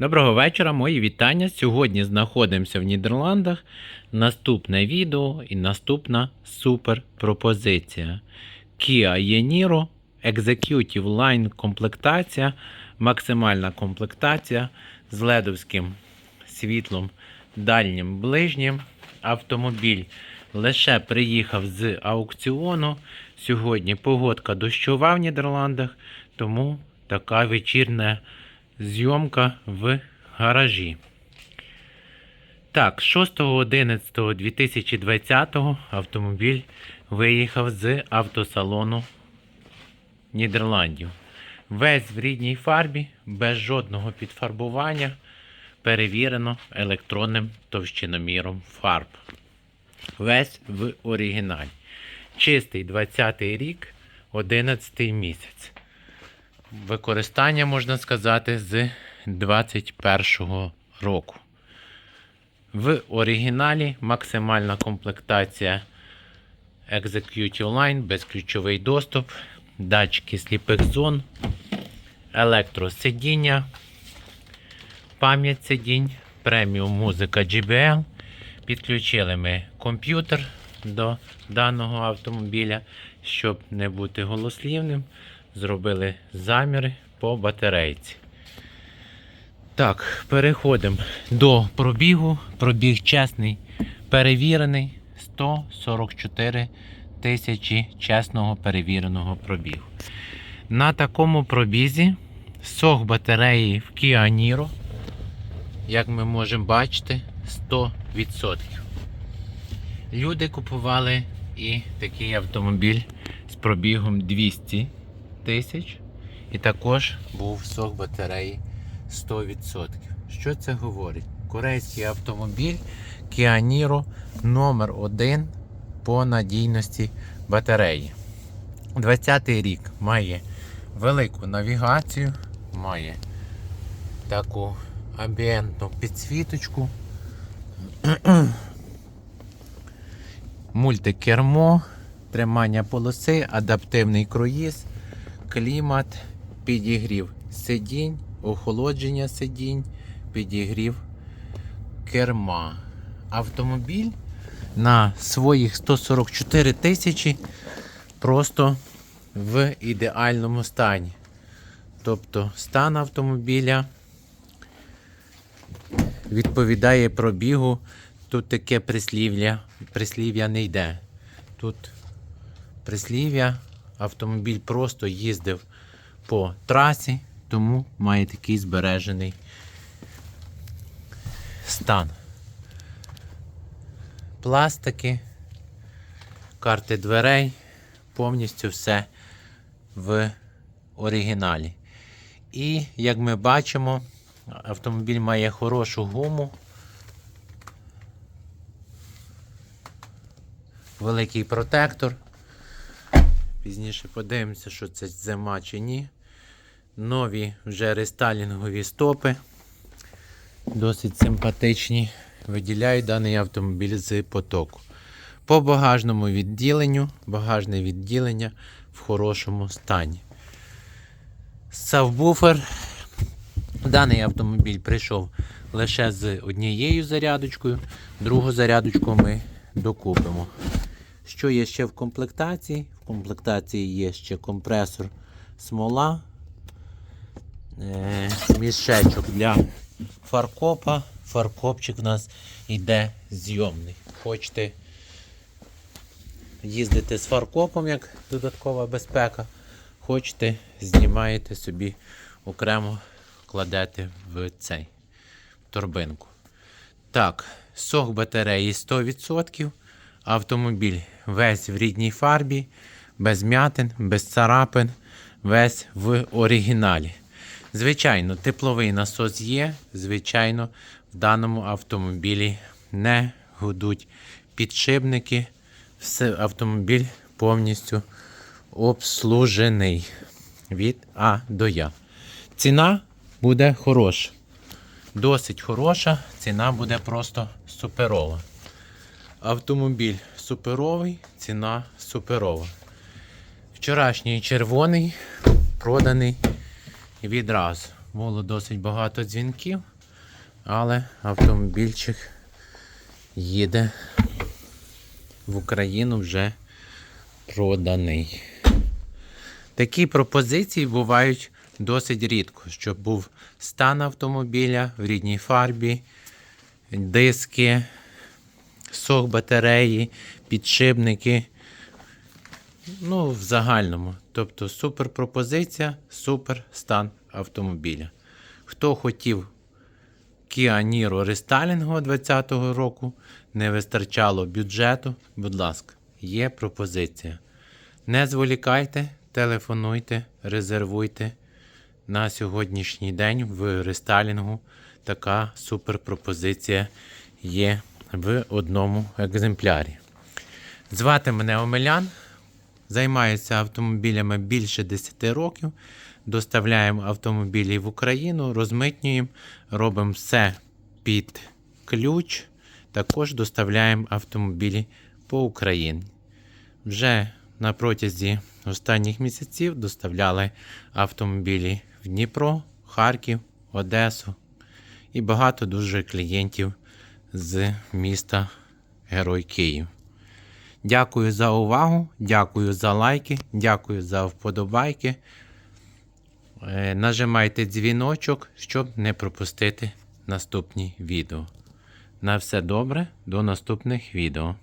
Доброго вечора, мої вітання. Сьогодні знаходимося в Нідерландах. Наступне відео і наступна супер пропозиція. Kia Yeniro Executive Line комплектація, максимальна комплектація з ледовським світлом дальнім ближнім. Автомобіль лише приїхав з аукціону. Сьогодні погодка дощова в Нідерландах, тому така вечірня зйомка в гаражі. Так, 6.11.2020 автомобіль виїхав з автосалону Нідерландів. Весь в рідній фарбі, без жодного підфарбування, перевірено електронним товщиноміром фарб. Весь в оригіналі. Чистий 20 рік, 11 місяць. Використання, можна сказати, з 21 року. В оригіналі максимальна комплектація Execute Line, безключовий доступ, датчики сліпих зон, електросидіння, пам'ять сидінь, преміум музика JBL. Підключили ми комп'ютер до даного автомобіля, щоб не бути голослівним. Зробили заміри по батарейці. Так, переходимо до пробігу. Пробіг чесний, перевірений. 144 тисячі чесного перевіреного пробігу. На такому пробізі сох батареї в Kia Niro, як ми можемо бачити, 100%. Люди купували і такий автомобіль з пробігом 200 тисяч. І також був сок батареї 100%. Що це говорить? Корейський автомобіль Kia Niro номер 1 по надійності батареї. 20-й рік має велику навігацію, має таку амбієнтну підсвіточку, мультикермо, тримання полоси, адаптивний круїз, клімат, підігрів сидінь, охолодження сидінь, підігрів керма. Автомобіль на своїх 144 тисячі просто в ідеальному стані. Тобто стан автомобіля відповідає пробігу. Тут таке прислів'я, прислів'я не йде. Тут прислів'я, автомобіль просто їздив по трасі, тому має такий збережений стан. Пластики, карти дверей, повністю все в оригіналі. І, як ми бачимо, автомобіль має хорошу гуму. Великий протектор. Пізніше подивимося, що це зима чи ні. Нові вже рестайлінгові стопи. Досить симпатичні. Виділяють даний автомобіль з потоку. По багажному відділенню, багажне відділення в хорошому стані. Савбуфер. Даний автомобіль прийшов лише з однією зарядочкою, другу зарядочку ми докупимо. Що є ще в комплектації? Комплектації є ще компресор смола, е, мішечок для фаркопа. Фаркопчик у нас йде зйомний. Хочете їздити з фаркопом як додаткова безпека. Хочете, знімаєте собі окремо, кладете в цей торбинку. Так, сок батареї 100%. Автомобіль весь в рідній фарбі, без м'ятин, без царапин, весь в оригіналі. Звичайно, тепловий насос є. Звичайно, в даному автомобілі не гудуть підшипники. Все, автомобіль повністю обслужений від А до Я. Ціна буде хороша. Досить хороша, ціна буде просто суперова. Автомобіль суперовий, ціна суперова. Вчорашній червоний проданий відразу. було досить багато дзвінків, але автомобільчик їде в Україну вже проданий. Такі пропозиції бувають досить рідко, щоб був стан автомобіля в рідній фарбі, диски, сок батареї, підшипники. Ну, в загальному. Тобто супер пропозиція, супер стан автомобіля. Хто хотів Kia Niro рестайлінгу 2020 року, не вистачало бюджету, будь ласка, є пропозиція. Не зволікайте, телефонуйте, резервуйте. На сьогоднішній день в рестайлінгу така супер пропозиція є в одному екземплярі. Звати мене Омелян. Займаюся автомобілями більше 10 років. Доставляємо автомобілі в Україну, розмитнюємо, робимо все під ключ. Також доставляємо автомобілі по Україні. Вже на протязі останніх місяців доставляли автомобілі в Дніпро, Харків, Одесу і багато дуже клієнтів з міста Герой Київ. Дякую за увагу, дякую за лайки, дякую за вподобайки. Е, Нажимайте дзвіночок, щоб не пропустити наступні відео. На все добре, до наступних відео.